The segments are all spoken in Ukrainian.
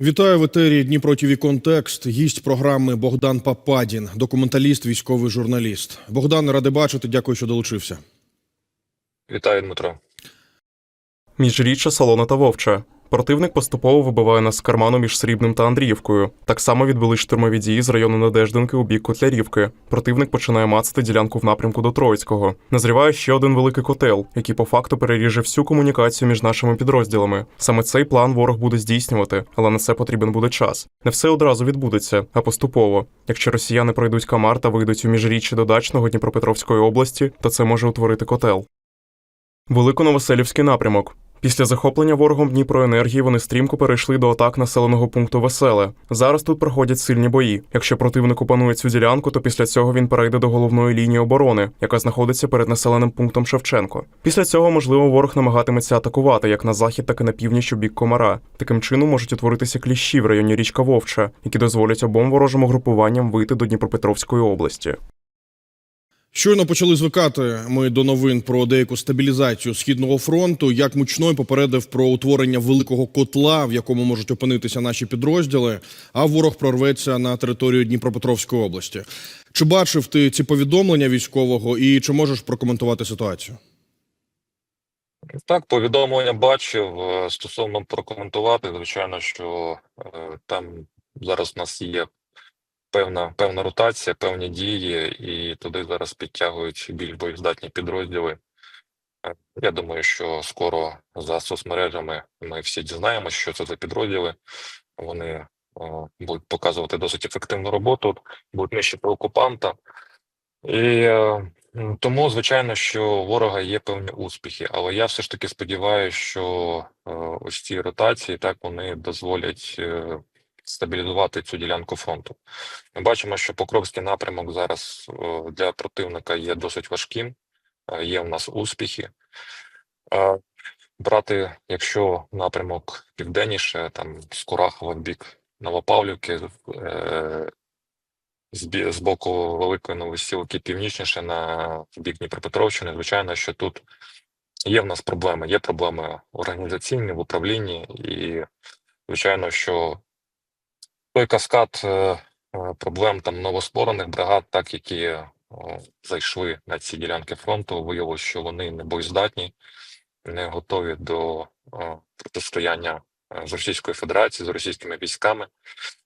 Вітаю в етері Дніпро ТІВІ Контекст. Гість програми Богдан Пападін, документаліст, військовий журналіст. Богдан, ради бачити. Дякую, що долучився. Вітаю, Дмитро. Міжріччя Солона та Вовча. Противник поступово вибиває нас з карману між Срібним та Андріївкою. Так само відбули штурмові дії з району Надеждинки у бік Котлярівки. Противник починає мацати ділянку в напрямку до Троїцького. Назріває ще один великий котел, який по факту переріже всю комунікацію між нашими підрозділами. Саме цей план ворог буде здійснювати, але на це потрібен буде час. Не все одразу відбудеться, а поступово. Якщо росіяни пройдуть Камар та вийдуть у міжріччя до Дачного Дніпропетровської області, то це може утворити котел. Великоновоселівський напрямок. Після захоплення ворогом Дніпроенергії вони стрімко перейшли до атак населеного пункту Веселе. Зараз тут проходять сильні бої. Якщо противник опанує цю ділянку, то після цього він перейде до головної лінії оборони, яка знаходиться перед населеним пунктом Шевченко. Після цього, можливо, ворог намагатиметься атакувати як на захід, так і на північ у бік Комара. Таким чином можуть утворитися кліщі в районі річка Вовча, які дозволять обом ворожим угрупуванням вийти до Дніпропетровської області. Щойно почали звикати ми до новин про деяку стабілізацію східного фронту. Як мучной попередив про утворення великого котла, в якому можуть опинитися наші підрозділи, а ворог прорветься на територію Дніпропетровської області. Чи бачив ти ці повідомлення військового і чи можеш прокоментувати ситуацію? Так, повідомлення бачив е, стосовно прокоментувати. Звичайно, що е, там зараз у нас є певна певна ротація, певні дії, і туди зараз підтягують більш боєздатні підрозділи. Е, Я думаю, що скоро за соцмережами ми всі дізнаємося, що це за підрозділи. Вони е, будуть показувати досить ефективну роботу, будуть нищити окупанта. І е, тому, звичайно, що у ворога є певні успіхи, але я все ж таки сподіваюся, що е, ось ці ротації так вони дозволять е, стабілізувати цю ділянку фронту. Ми бачимо, що Покровський напрямок зараз е, для противника є досить важким, е, є в нас успіхи. Е, Брати, якщо напрямок південніше, там з Курахова в бік Новопавлівки, з, боку Великої Новосілки північніше на бік Дніпропетровщини, звичайно, що тут є в нас проблеми. Є проблеми організаційні в управлінні, і звичайно, що той каскад е, е, проблем там новостворених бригад, так які е, зайшли на ці ділянки фронту, виявилося, що вони не боєздатні, не готові до протистояння з Російською Федерацією, з російськими військами.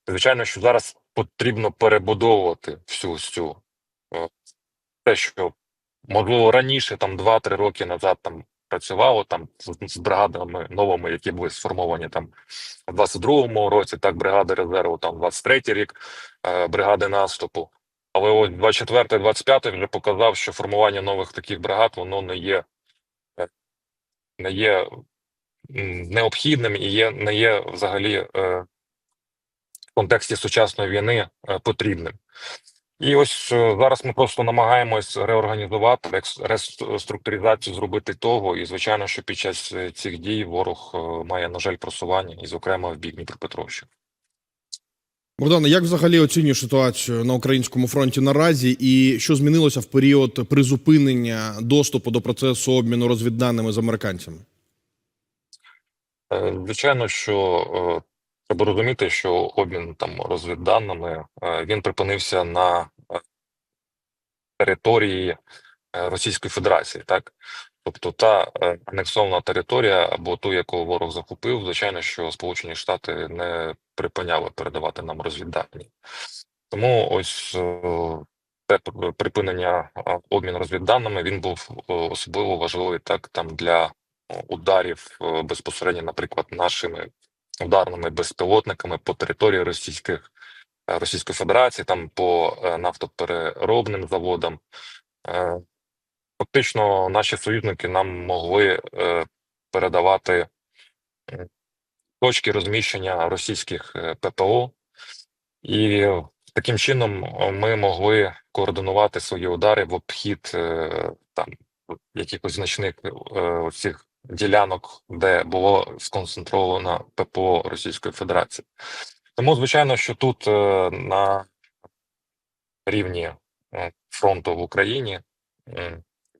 Звичайно, що зараз потрібно перебудовувати всю цю те, що можливо раніше, там 2-3 роки назад там працювало там з, бригадами новими, які були сформовані там в 22-му році, так бригади резерву, там 23-й рік, е, бригади наступу. Але ось 24-25 вже показав, що формування нових таких бригад воно не є, е, не є необхідним і є, не є взагалі е, в контексті сучасної війни потрібним. І ось е, зараз ми просто намагаємось реорганізувати рекс- реструктуризацію зробити того. І звичайно, що під час е, цих дій ворог е, має, на жаль, просування, і, зокрема, в бік Дніпропетровщини. Богдане, як взагалі оцінюєш ситуацію на українському фронті наразі, і що змінилося в період призупинення доступу до процесу обміну розвідданими з американцями? Е, Звичайно, що е, треба розуміти, що обмін там розвідданими е, він припинився на території е, Російської Федерації, так тобто та е, анексована територія або ту, яку ворог захопив, звичайно, що Сполучені Штати не припиняли передавати нам розвіддані. Тому ось е, те припинення а, обміну розвідданими він був особливо важливий так там для ударів безпосередньо, наприклад, нашими ударними безпілотниками по території російських Російської Федерації, там по е, нафтопереробним заводам. Е, Фактично, наші союзники нам могли е, передавати точки розміщення російських е, ППО, і таким чином е, ми могли координувати свої удари в обхід е, там якихось значних е, цих ділянок, де було сконцентровано ППО Російської Федерації. Тому, звичайно, що тут е, на рівні е, фронту в Україні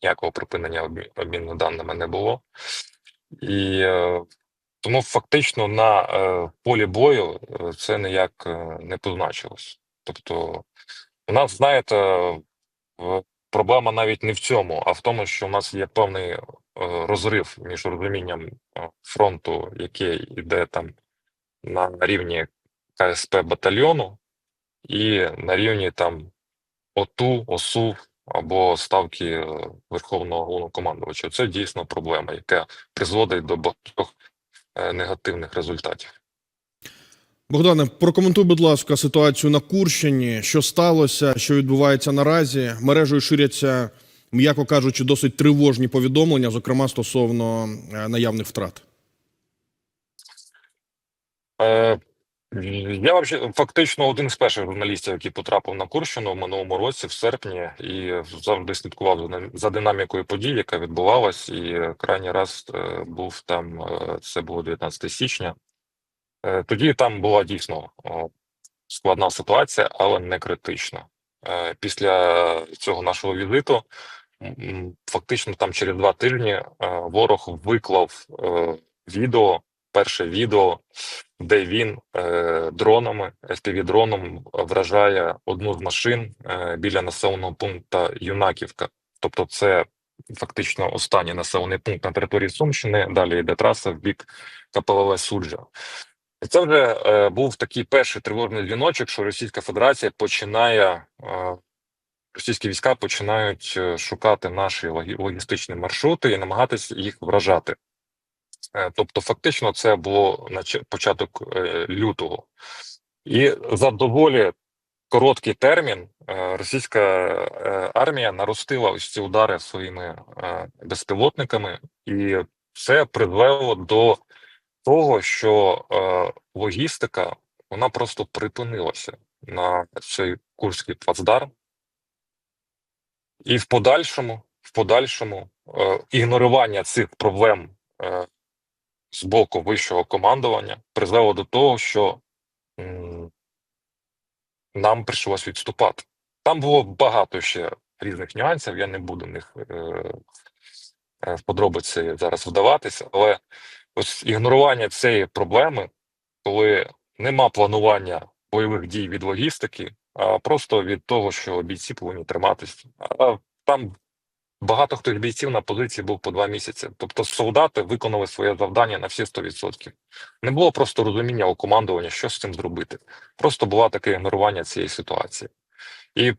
ніякого припинення обмі- обміну даними не було. І е, Тому фактично на полі бою це ніяк не позначилось. Тобто, у нас, знаєте, проблема навіть не в цьому, а в тому, що у нас є певний розрив між розумінням фронту, який йде там на рівні КСП батальйону, і на рівні там ОТУ, ОСУ або ставки е, Верховного головнокомандувача. Це дійсно проблема, яка призводить до багатьох е, негативних результатів. Богдане, прокоментуй, будь ласка, ситуацію на Курщині. Що сталося, що відбувається наразі? Мережею ширяться, м'яко кажучи, досить тривожні повідомлення, зокрема стосовно е, наявних втрат. Е, я вообще фактично один з перших журналістів, який потрапив на Курщину в минулому році, в серпні, і завжди слідкував за динам- за динамікою подій, яка відбувалась. І крайній раз е, був там, е, це було 19 січня. Е, Тоді там була дійсно складна ситуація, але не критична. Після цього нашого візиту, фактично там через два тижні ворог виклав відео, перше відео, де він е, дронами, FPV-дроном вражає одну з машин е, біля населеного пункту Юнаківка. Тобто, це фактично останній населений пункт на території Сумщини. Далі йде траса в бік КПВВ Суджа. Це вже е, був такий перший тривожний дзвіночок, що Російська Федерація починає. Е, Російські війська починають е, шукати наші логістичні маршрути і намагатися їх вражати. Е, Тобто, фактично, це було на початок е, лютого, і за доволі короткий термін е, російська армія наростила ось ці удари своїми безпілотниками, і це призвело до того, що логістика вона просто припинилася на цей курський плацдарм, і в подальшому, в подальшому, ігнорування цих проблем з боку вищого командування призвело до того, що нам прийшлось відступати. Там було багато ще різних нюансів, я не буду в них е, е, подробиці зараз вдаватися, але ось ігнорування цієї проблеми, коли нема планування бойових дій від логістики, а просто від того, що бійці повинні триматись. А там багато хто з бійців на позиції був по два місяці. Тобто солдати виконали своє завдання на всі 100%. Не було просто розуміння у командування, що з цим зробити. Просто було таке ігнорування цієї ситуації. І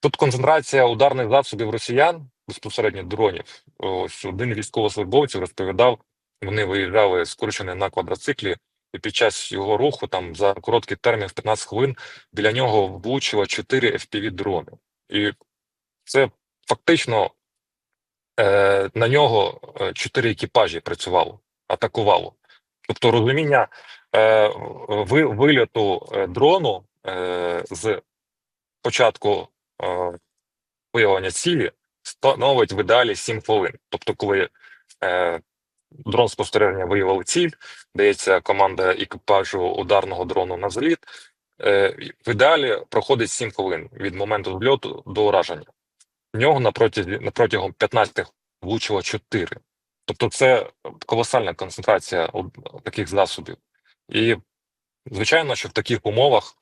тут концентрація ударних засобів росіян, безпосередньо дронів. Ось один військовослужбовців розповідав, вони виїжджали з на квадроциклі, і під час його руху, там за короткий термін в 15 хвилин, біля нього влучило 4 FPV-дрони. І це фактично е, на нього е, 4 екіпажі працювало, атакувало. Тобто розуміння е, вильоту дрону з початку виявлення цілі становить в ідеалі 7 хвилин. Тобто, коли дрон спостереження виявив ціль, дається команда екіпажу ударного дрону на зліт. Е, в ідеалі проходить 7 хвилин від моменту зльоту до ураження. В нього на протязі на протягом 15 влучило 4. Тобто, це колосальна концентрація таких засобів. І звичайно, що в таких умовах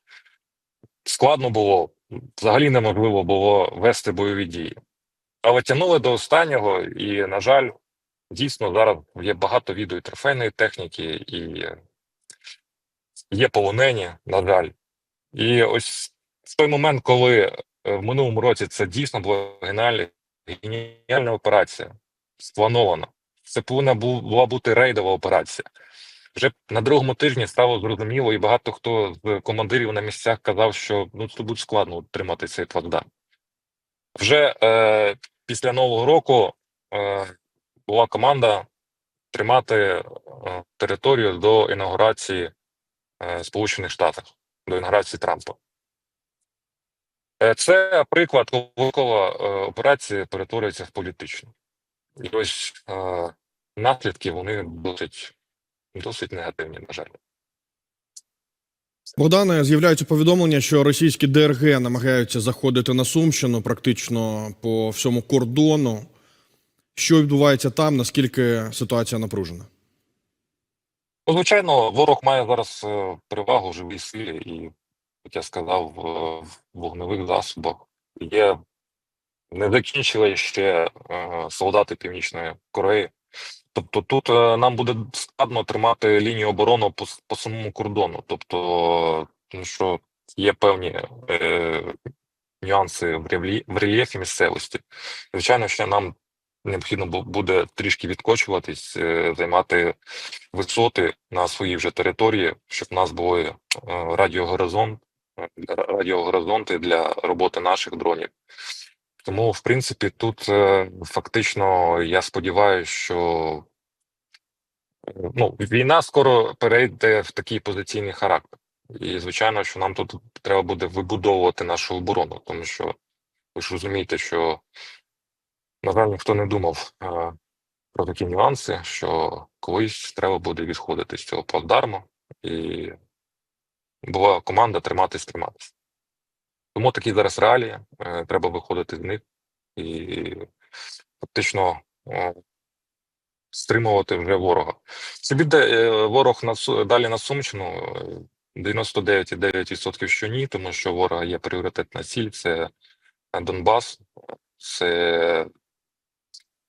складно було, взагалі неможливо було вести бойові дії. Але тягнули до останнього, і, на жаль, дійсно зараз є багато відео трофейної техніки, і є полонені, на жаль. І ось в той момент, коли в минулому році це дійсно була геніальна, геніальна операція, спланована. Це повинна була бути рейдова операція. Вже на другому тижні стало зрозуміло, і багато хто з командирів на місцях казав, що ну це буде складно утримати цей плацдарм. Вже е, після нового року е, була команда тримати е, територію до інаугурації е, Сполучених Штатів, до інаугурації Трампа. Е, Це приклад, коли військова е, операція перетворюється в політичну. І ось е, наслідки вони досить, досить негативні, на жаль. Богдане, з'являються повідомлення, що російські ДРГ намагаються заходити на Сумщину практично по всьому кордону. Що відбувається там? Наскільки ситуація напружена? Ну, звичайно, ворог має зараз е, перевагу в живій силі, і, як я сказав, в, вогневих засобах є не закінчили ще е, солдати Північної Кореї. Тобто тут е, нам буде складно тримати лінію оборони по, по самому кордону. Тобто, що є певні е, нюанси в, рельєфі, в рельєфі місцевості. Звичайно, що нам необхідно бу- буде трішки відкочуватись, е, займати висоти на своїй вже території, щоб в нас були е, радіогоризонт, радіогоризонти для роботи наших дронів. Тому, в принципі, тут е, фактично я сподіваюся, що е, ну, війна скоро перейде в такий позиційний характер. І, звичайно, що нам тут треба буде вибудовувати нашу оборону, тому що ви ж розумієте, що, на жаль, ніхто не думав е, про такі нюанси, що колись треба буде відходити з цього плацдарму, і була команда триматись, триматись. Тому такі зараз реалії, е, треба виходити з них і фактично е, стримувати вже ворога. Чи піде е, ворог на далі на Сумщину? Е, 99,9% що ні, тому що ворога є пріоритетна ціль, це Донбас, це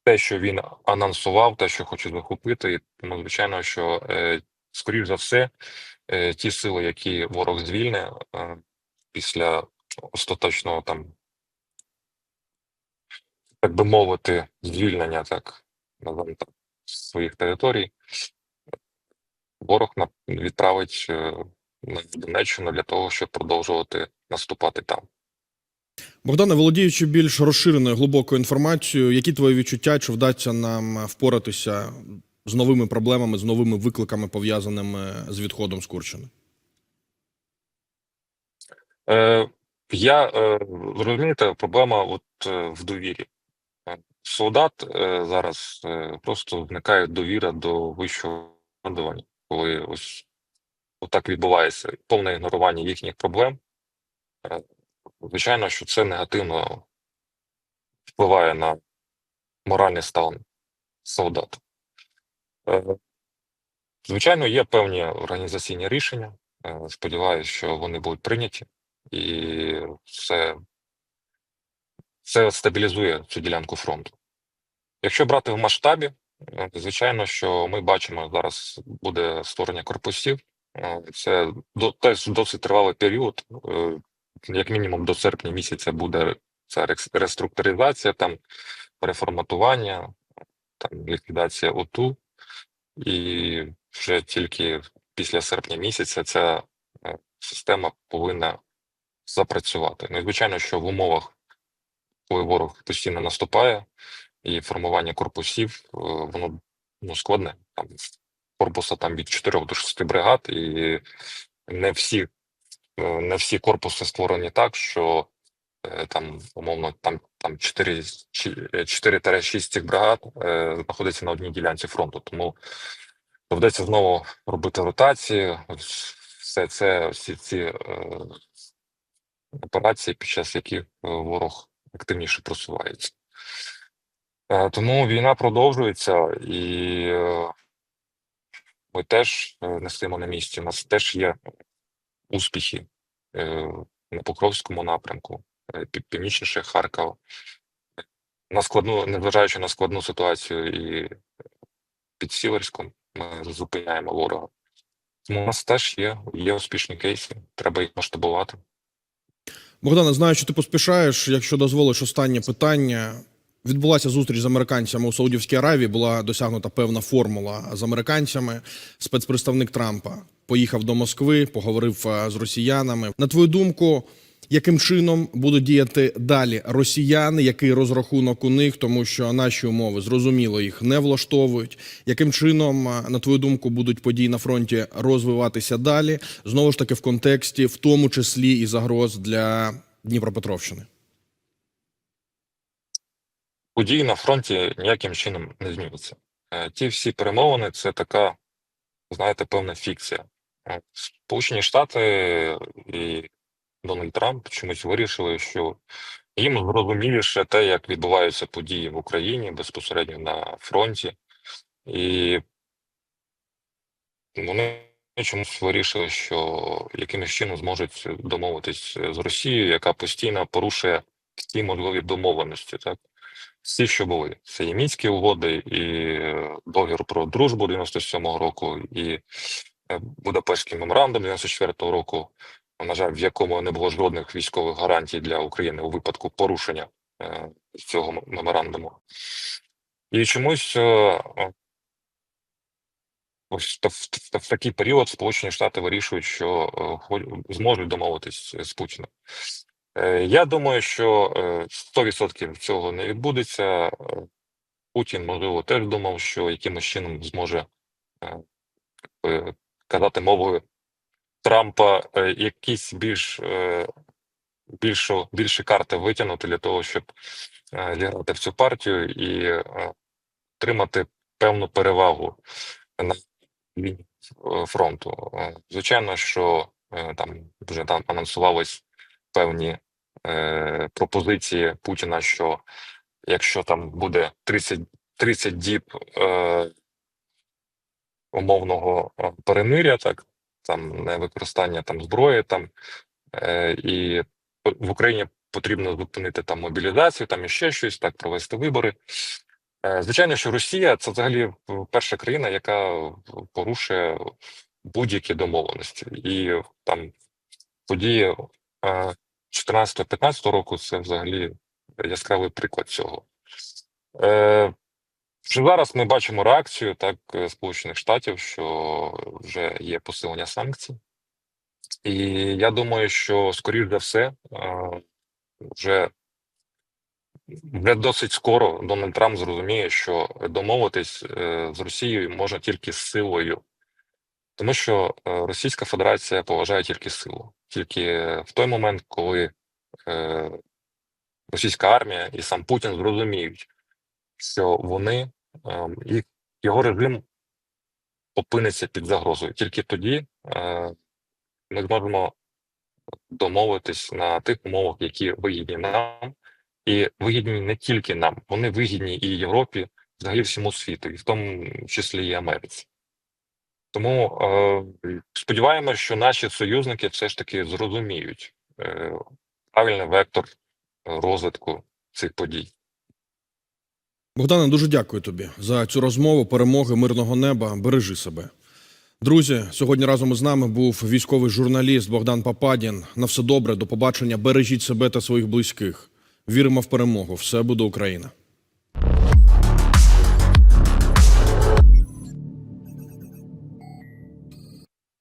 те, що він анонсував, те, що хоче захопити. І тому, звичайно, що е, скоріш за все, е, ті сили, які ворог звільне е, після остаточного там, так би мовити, звільнення так, називаємо так, своїх територій, ворог відправить е, на Донеччину для того, щоб продовжувати наступати там. Богдане, володіючи більш розширеною глибокою інформацією, які твої відчуття, чи вдасться нам впоратися з новими проблемами, з новими викликами, пов'язаними з відходом з Курщини? Е, я е, розумієте, проблема от е, в довірі. Е, Солдат е, зараз е, просто вникає довіра до вищого командування, коли ось отак відбувається повне ігнорування їхніх проблем. Е, Звичайно, що це негативно впливає на моральний стан солдата. Е, Звичайно, є певні організаційні рішення. Е, Сподіваюся, що вони будуть прийняті, і це, це стабілізує цю ділянку фронту. Якщо брати в масштабі, е, звичайно, що ми бачимо зараз буде створення корпусів. Це теж досить тривалий період. Як мінімум до серпня місяця буде ця реструктуризація, там переформатування, там ліквідація ОТУ, і вже тільки після серпня місяця ця е, система повинна запрацювати. Ну звичайно, що в умовах, коли ворог постійно наступає, і формування корпусів, е, воно ну, складне. Там корпуса там від 4 до 6 бригад, і не всі, е, не всі корпуси створені так, що там, умовно, там, там 4, чи- е, 4-6 цих бригад е, знаходиться на одній ділянці фронту. Тому доведеться знову робити ротації. Все це, всі ці е, операції, під час яких е, ворог активніше просувається. Е, Тому війна продовжується, і ми теж не стоїмо на місці. У нас теж є успіхи на Покровському напрямку, північніше Харкова. На складну, незважаючи на складну ситуацію і під Сіверськом, ми зупиняємо ворога. Тому у нас теж є, є успішні кейси, треба їх масштабувати. Богдане, знаю, що ти поспішаєш. Якщо дозволиш останнє питання. Відбулася зустріч з американцями у Саудівській Аравії. Була досягнута певна формула з американцями. Спецпредставник Трампа поїхав до Москви, поговорив е, з росіянами. На твою думку, яким чином будуть діяти далі росіяни? Який розрахунок у них, тому що наші умови зрозуміло їх не влаштовують. Яким чином, е, на твою думку, будуть події на фронті розвиватися далі? Знову ж таки, в контексті, в тому числі і загроз для Дніпропетровщини. Події на фронті ніяким чином не змінюються. Е, Ті всі перемовини це така, знаєте, певна фікція. Е, Сполучені Штати і Дональд Трамп чомусь вирішили, що їм зрозуміліше те, як відбуваються події в Україні безпосередньо на фронті, і вони чомусь вирішили, що якимось чином зможуть домовитись з Росією, яка постійно порушує всі можливі домовленості. Так? Всі, що були. Це і мінські угоди, і е, договір про дружбу 97-го року, і е, Будапештський меморандум 94-го року, на жаль, в якому не було жодних військових гарантій для України у випадку порушення е, цього меморандуму. І чомусь е, е, ось в, такий період Сполучені Штати вирішують, що зможуть домовитись з Путіним. Я думаю, що е, 100% цього не відбудеться. Путін, можливо, теж думав, що якимось чином зможе казати мовою Трампа е, якісь більш е, більшу, більші карти витягнути для того, щоб е, зіграти в цю партію і отримати певну перевагу на лінії фронту. Звичайно, що там вже там анонсувались певні пропозиції Путіна, що якщо там буде 30, 30 діб умовного перемиря, так там не використання там зброї, там е, і в Україні потрібно зупинити там мобілізацію, там іще щось, так провести вибори. Е, Звичайно, що Росія це взагалі перша країна, яка порушує будь-які домовленості, і там події 14-15 року це взагалі яскравий приклад цього. Е, Вже зараз ми бачимо реакцію так е, Сполучених Штатів, що вже є посилення санкцій, і я думаю, що скоріш за все, е, вже вже досить скоро Дональд Трамп зрозуміє, що домовитись е, з Росією можна тільки з силою, тому що Російська Федерація поважає тільки силу, тільки в той момент, коли російська армія і сам Путін зрозуміють, що вони і його режим опиниться під загрозою. Тільки тоді е, ми зможемо домовитись на тих умовах, які вигідні нам, і вигідні не тільки нам, вони вигідні і Європі, взагалі всьому світу, і в тому числі і Америці. Тому е, сподіваємося, що наші союзники все ж таки зрозуміють е, правильний вектор розвитку цих подій. Богдане, дуже дякую тобі за цю розмову. Перемоги, мирного неба. Бережи себе. Друзі, сьогодні разом із нами був військовий журналіст Богдан Пападін. На все добре, до побачення. Бережіть себе та своїх близьких. Віримо в перемогу. Все буде Україна.